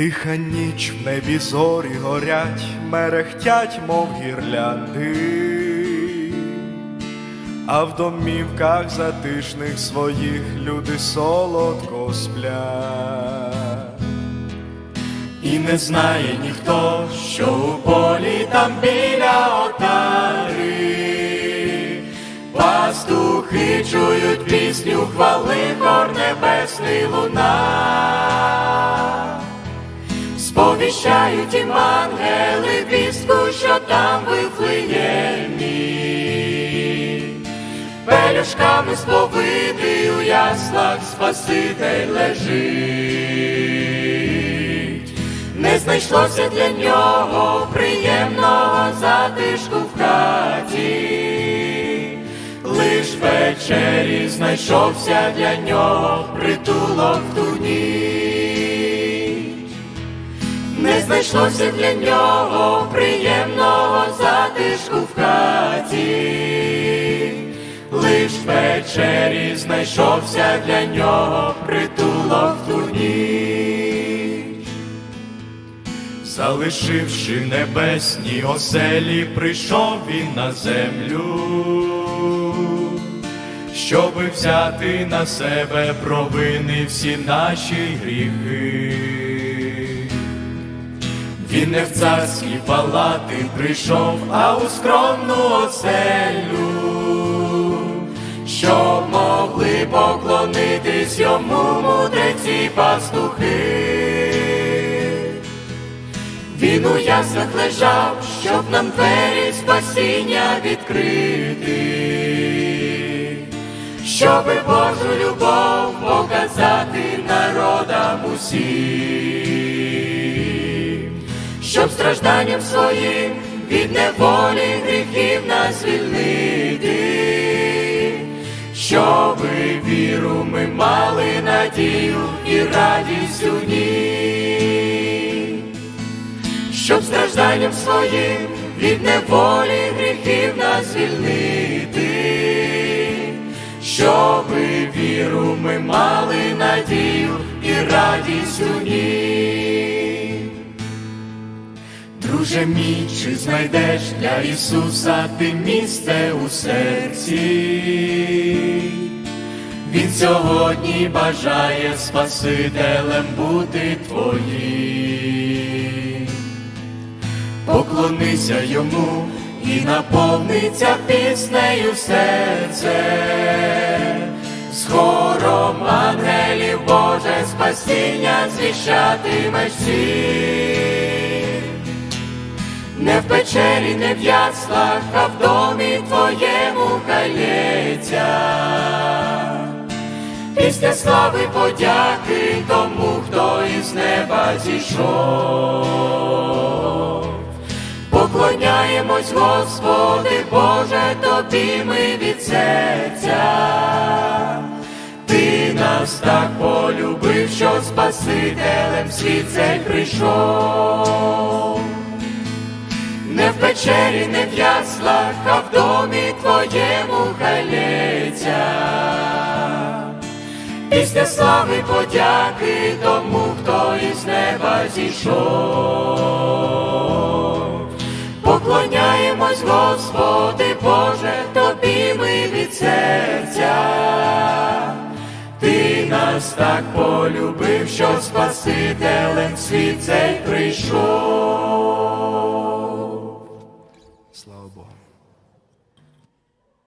Тиха ніч в небі зорі горять, мерехтять, мов гірлянди, а в домівках затишних своїх люди солодко сплять. І не знає ніхто, що у полі там біля отари, пастухи чують пісню хвали хор небесний луна, сповіщають їм ангели вістку, що там вифлеємі, пелюшками сповитий у яслах Спаситель лежить, не знайшлося для нього приємного затишку в хаті, лиш вечері знайшовся для нього притулок в ту ніч. Не знайшлося для нього приємного затишку в хаті, лиш вечері знайшовся для нього притулок в ту ніч. Залишивши небесні оселі, прийшов він на землю, щоби взяти на себе провини всі наші гріхи. Він не в царські палати прийшов, а у скромну оселю, щоб могли поклонитись йому мудреці пастухи. Він у яслах лежав, щоб нам двері спасіння відкрити, щоби Божу любов показати народам усім, щоб стражданням своїм від неволі гріхів нас звільнити, щоби віру ми мали надію і радість у ній. Щоб стражданням своїм від неволі гріхів нас звільнити, щоби віру ми мали надію і радість у ній. Друже мій, чи знайдеш для Ісуса ти місце у серці? Він сьогодні бажає Спасителем бути твоїм. Поклонися йому і наповниться піснею серце, з хором ангелів Боже спасіння звіщатимеш всім. Не в печері, не в яслах, а в домі твоєму хається. Після слави подяки тому, хто із неба зійшов. Поклоняємось, Господи, Боже, тобі ми від серця. Ти нас так полюбив, що Спасителем світ цей прийшов. Печері, не в яслах, а в домі твоєму хайлється. Після слави подяки тому, хто із неба зійшов. Поклоняємось, Господи, Боже, тобі ми від серця. Ти нас так полюбив, що Спасителем світ цей прийшов.